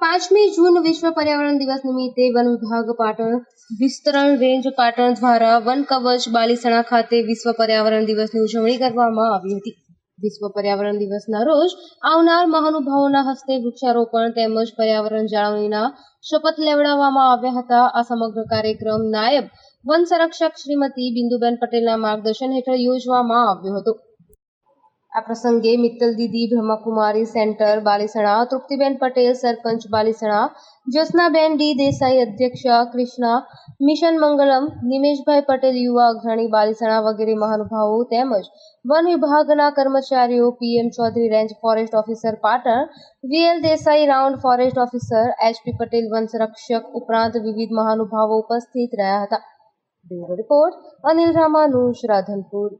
પાંચમી જૂન વિશ્વ પર્યાવરણ દિવસ નિમિત્તે વન વિભાગ પાટણ વિસ્તરણ રેન્જ પાટણ દ્વારા વન કવચ બાલીસણા ખાતે વિશ્વ પર્યાવરણ દિવસની ઉજવણી કરવામાં આવી હતી. વિશ્વ પર્યાવરણ દિવસના રોજ આવનાર મહાનુભાવોના હસ્તે વૃક્ષારોપણ તેમજ પર્યાવરણ જાળવણીના શપથ લેવડાવવામાં આવ્યા હતા. આ સમગ્ર કાર્યક્રમ નાયબ વન સંરક્ષક શ્રીમતી બિંદુબેન પટેલના માર્ગદર્શન હેઠળ યોજવામાં આવ્યો હતો. આ પ્રસંગે મિત્તલ દીદી, બ્રહ્માકુમારી સેન્ટર, બાલીસણા, તૃપ્તિબેન પટેલ, સરપંચ બાલીસણા જ્યોત્સનાબેન ડી દેસાઈ, અધ્યક્ષ કૃષ્ણા, મિશન મંગલમ, નિમેશભાઈ પટેલ, યુવા અગ્રણી, બાલીસણા વગેરે મહાનુભાવો તેમજ વન વિભાગના કર્મચારીઓ, PM Chaudhary, range forest officer Patan, VL Desai, round forest officer, HP Patel, one સંરક્ષક ઉપરાંત વિવિધ મહાનુભાવો ઉપસ્થિત રહ્યા હતા. રિપોર્ટ અનિલ રામાનુજ, રાધનપુર.